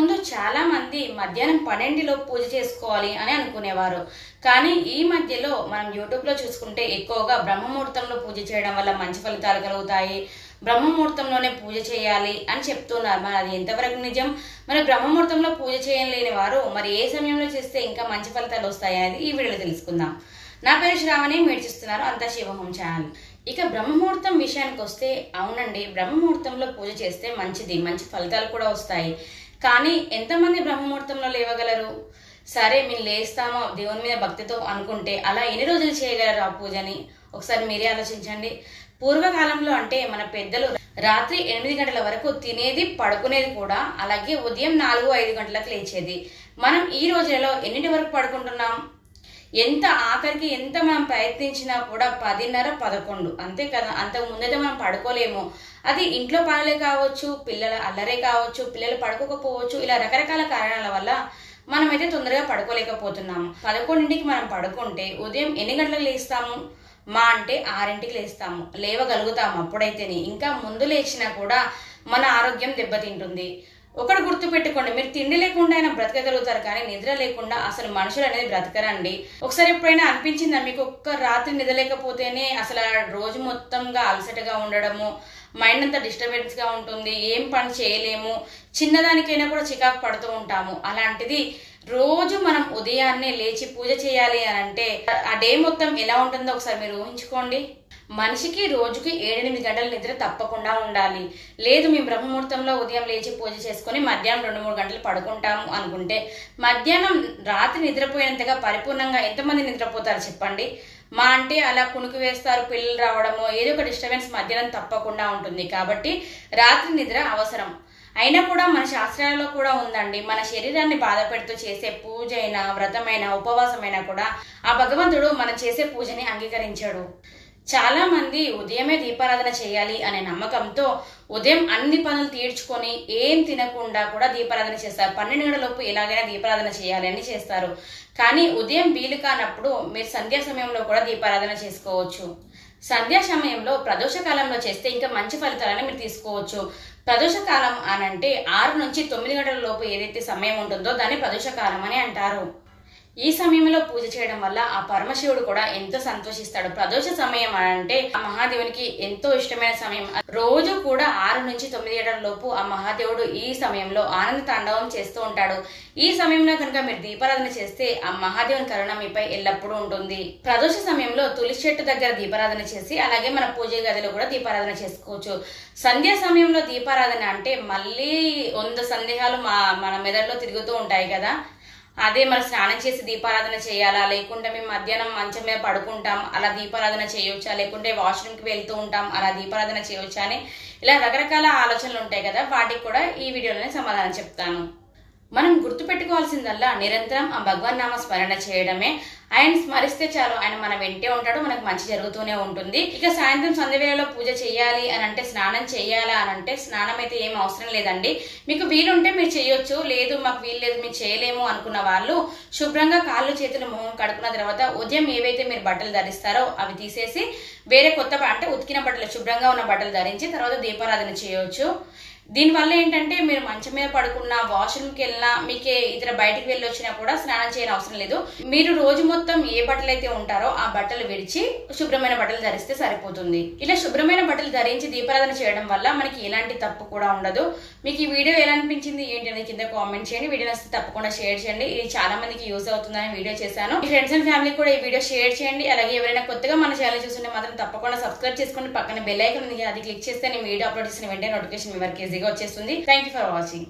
ముందు చాలా మంది మధ్యాహ్నం పన్నెండులో పూజ చేసుకోవాలి అని అనుకునేవారు. కానీ ఈ మధ్యలో మనం యూట్యూబ్లో చూసుకుంటే ఎక్కువగా బ్రహ్మముహూర్తంలో పూజ చేయడం వల్ల మంచి ఫలితాలు కలుగుతాయి. బ్రహ్మముహూర్తంలోనే పూజ చేయాలి అని చెప్తున్నారు. మరి అది ఎంతవరకు నిజం? మరి బ్రహ్మముహూర్తంలో పూజ చేయలేని వారు మరి ఏ సమయంలో చేస్తే ఇంకా మంచి ఫలితాలు వస్తాయి అనేది ఈ వీడియోలో తెలుసుకుందాం. నా పేరు శ్రావణి మీరు చూస్తున్నారు అంతా శివహోం ఛానల్. ఇక బ్రహ్మముహూర్తం విషయానికి వస్తే అవునండి బ్రహ్మముహూర్తంలో పూజ చేస్తే మంచిది మంచి ఫలితాలు కూడా వస్తాయి. కానీ ఎంతమంది బ్రహ్మముహూర్తంలో లేవగలరు? సరే మేము లేస్తామో దేవుని మీద భక్తితో అనుకుంటే అలా ఎన్ని రోజులు చేయగలరు ఆ పూజని? ఒకసారి మీరే ఆలోచించండి. పూర్వకాలంలో అంటే మన పెద్దలు రాత్రి ఎనిమిది గంటల వరకు తినేది పడుకునేది కూడా అలాగే ఉదయం నాలుగు ఐదు గంటలకు లేచేది. మనం ఈ రోజులలో ఎన్నింటి వరకు పడుకుంటున్నాం? ఎంత ఆఖరికి ఎంత మనం ప్రయత్నించినా కూడా పదిన్నర పదకొండు. అంతే కదా? అంతకు ముందైతే మనం పడుకోలేము. అది ఇంట్లో పనులే కావచ్చు పిల్లల అల్లరే కావచ్చు పిల్లలు పడుకోకపోవచ్చు ఇలా రకరకాల కారణాల వల్ల మనమైతే తొందరగా పడుకోలేకపోతున్నాము. పదకొండింటికి మనం పడుకుంటే ఉదయం ఎన్ని గంటలకు లేస్తాము? మా అంటే ఆరింటికి లేస్తాము. లేవగలుగుతాము అప్పుడైతేనే. ఇంకా ముందు లేచినా కూడా మన ఆరోగ్యం దెబ్బతింటుంది. ఒకటి గుర్తు పెట్టుకోండి మీరు తిండి లేకుండా అయినా బ్రతకగలుగుతారు కానీ నిద్ర లేకుండా అసలు మనుషులు అనేది బ్రతకరండి. ఒకసారి ఎప్పుడైనా అనిపించిందా మీకు ఒక్క రాత్రి నిద్రలేకపోతేనే అసలు రోజు మొత్తంగా అలసటగా ఉండడము మైండ్ అంతా డిస్టర్బెన్స్గా ఉంటుంది ఏం పని చేయలేము చిన్నదానికైనా కూడా చికాకు పడుతూ ఉంటాము. అలాంటిది రోజు మనం ఉదయాన్నే లేచి పూజ చేయాలి అని అంటే ఆ డే మొత్తం ఎలా ఉంటుందో ఒకసారి మీరు ఊహించుకోండి. మనిషికి రోజుకి ఏడెనిమిది గంటల నిద్ర తప్పకుండా ఉండాలి. లేదు మేము బ్రహ్మముహూర్తంలో ఉదయం లేచి పూజ చేసుకొని మధ్యాహ్నం రెండు మూడు గంటలు పడుకుంటాము అనుకుంటే మధ్యాహ్నం రాత్రి నిద్రపోయేంతగా పరిపూర్ణంగా ఎంతమంది నిద్రపోతారు చెప్పండి? మా అంటే అలా కునుకు వేస్తారు పిల్లలు రావడము ఏదో ఒక డిస్టర్బెన్స్ మధ్యాహ్నం తప్పకుండా ఉంటుంది. కాబట్టి రాత్రి నిద్ర అవసరం. అయినా కూడా మన శాస్త్రాలలో కూడా ఉందండి మన శరీరాన్ని బాధ పెడుతూ చేసే పూజ అయినా వ్రతమైన ఉపవాసమైనా కూడా ఆ భగవంతుడు మనం చేసే పూజని అంగీకరించాడు. చాలా మంది ఉదయమే దీపారాధన చేయాలి అనే నమ్మకంతో ఉదయం అన్ని పనులు తీర్చుకొని ఏం తినకుండా కూడా దీపారాధన చేస్తారు. పన్నెండు గంటలలోపు ఎలాగైనా దీపారాధన చేయాలి అని చేస్తారు. కానీ ఉదయం వీలు కానప్పుడు మీరు సంధ్యా సమయంలో కూడా దీపారాధన చేసుకోవచ్చు. సంధ్యా సమయంలో ప్రదోష కాలంలో చేస్తే ఇంకా మంచి ఫలితాలను మీరు తీసుకోవచ్చు. ప్రదోష కాలం అని అంటే ఆరు నుంచి తొమ్మిది గంటల లోపు ఏదైతే సమయం ఉంటుందో దాన్ని ప్రదోష కాలం అని అంటారు. ఈ సమయంలో పూజ చేయడం వల్ల ఆ పరమశివుడు కూడా ఎంతో సంతోషిస్తాడు. ప్రదోష సమయం అంటే ఆ మహాదేవునికి ఎంతో ఇష్టమైన సమయం. రోజు కూడా ఆరు నుంచి తొమ్మిది ఏళ్ళ లోపు ఆ మహాదేవుడు ఈ సమయంలో ఆనంద తాండవం చేస్తూ ఉంటాడు. ఈ సమయంలో కనుక మీరు దీపారాధన చేస్తే ఆ మహాదేవుని కరుణ మీపై ఎల్లప్పుడూ ఉంటుంది. ప్రదోష సమయంలో తులసి చెట్టు దగ్గర దీపారాధన చేసి అలాగే మన పూజ గదిలో కూడా దీపారాధన చేసుకోవచ్చు. సంధ్యా సమయంలో దీపారాధన అంటే మళ్ళీ వంద సందేహాలు మా మన మెదడులో తిరుగుతూ ఉంటాయి కదా. అదే మరి స్నానం చేసి దీపారాధన చేయాలా? లేకుంటే మేము మధ్యాహ్నం మంచం మీద పడుకుంటాం అలా దీపారాధన చేయొచ్చా? లేకుంటే వాష్రూమ్కి వెళ్తూ ఉంటాం అలా దీపారాధన చేయొచ్చా అని ఇలా రకరకాల ఆలోచనలు ఉంటాయి కదా? వాటికి కూడా ఈ వీడియోలోనే సమాధానం చెప్తాను. మనం గుర్తుపెట్టుకోవాల్సిందల్లా నిరంతరం ఆ భగవన్ నామ స్మరణ చేయడమే. ఆయన స్మరిస్తే చాలు ఆయన మన వెంటే ఉంటాడు మనకు మంచి జరుగుతూనే ఉంటుంది. ఇక సాయంత్రం సంధ్యవేళలో పూజ చేయాలి అని అంటే స్నానం చేయాలా అని అంటే స్నానం అయితే ఏం అవసరం లేదండి. మీకు వీలుంటే మీరు చేయొచ్చు లేదు మాకు వీలు లేదు మీరు చేయలేము అనుకున్న వాళ్ళు శుభ్రంగా కాళ్ళు చేతులు మొహం కడుకున్న తర్వాత ఉదయం ఏవైతే మీరు బట్టలు ధరిస్తారో అవి తీసేసి వేరే కొత్త అంటే ఉతికిన బట్టలు శుభ్రంగా ఉన్న బట్టలు ధరించి తర్వాత దీపారాధన చేయవచ్చు దీనివల్ల ఏంటంటే మీరు మంచం మీద పడుకున్నా వాష్రూమ్కి వెళ్ళినా మీకే ఇతర బయటికి వెళ్ళి వచ్చినా కూడా స్నానం చేయని అవసరం లేదు. మీరు రోజు మొత్తం ఏ బట్టలు అయితే ఉంటారో ఆ బట్టలు విడిచి శుభ్రమైన బట్టలు ధరిస్తే సరిపోతుంది. ఇలా శుభ్రమైన బట్టలు ధరించి దీపారాధన చేయడం వల్ల మనకి ఎలాంటి తప్పు కూడా ఉండదు. మీకు ఈ వీడియో ఎలా అనిపించింది ఏంటి అనేది కింద కామెంట్ చేయండి. వీడియో నచ్చితే తప్పకుండా షేర్ చేయండి. ఇది చాలా మందికి యూస్ అవుతుందని వీడియో చేశాను. మీ ఫ్రెండ్స్ అండ్ ఫ్యామిలీ కూడా ఈ వీడియో షేర్ చేయండి. అలాగే ఎవరైనా కొత్తగా మన ఛానల్ చూస్తుంటే మాత్రం తప్పకుండా సబ్స్క్రైబ్ చేసుకోండి పక్కన బెల్ ఐకన్ ఉంది అది క్లిక్ చేస్తే నేను వీడియో అప్లోడ్ చేసిన వెంటనే నోటిఫికేషన్ మీ వరకు ఈజీగా వచ్చేస్తుంది థ్యాంక్ యూ ఫర్ వాచింగ్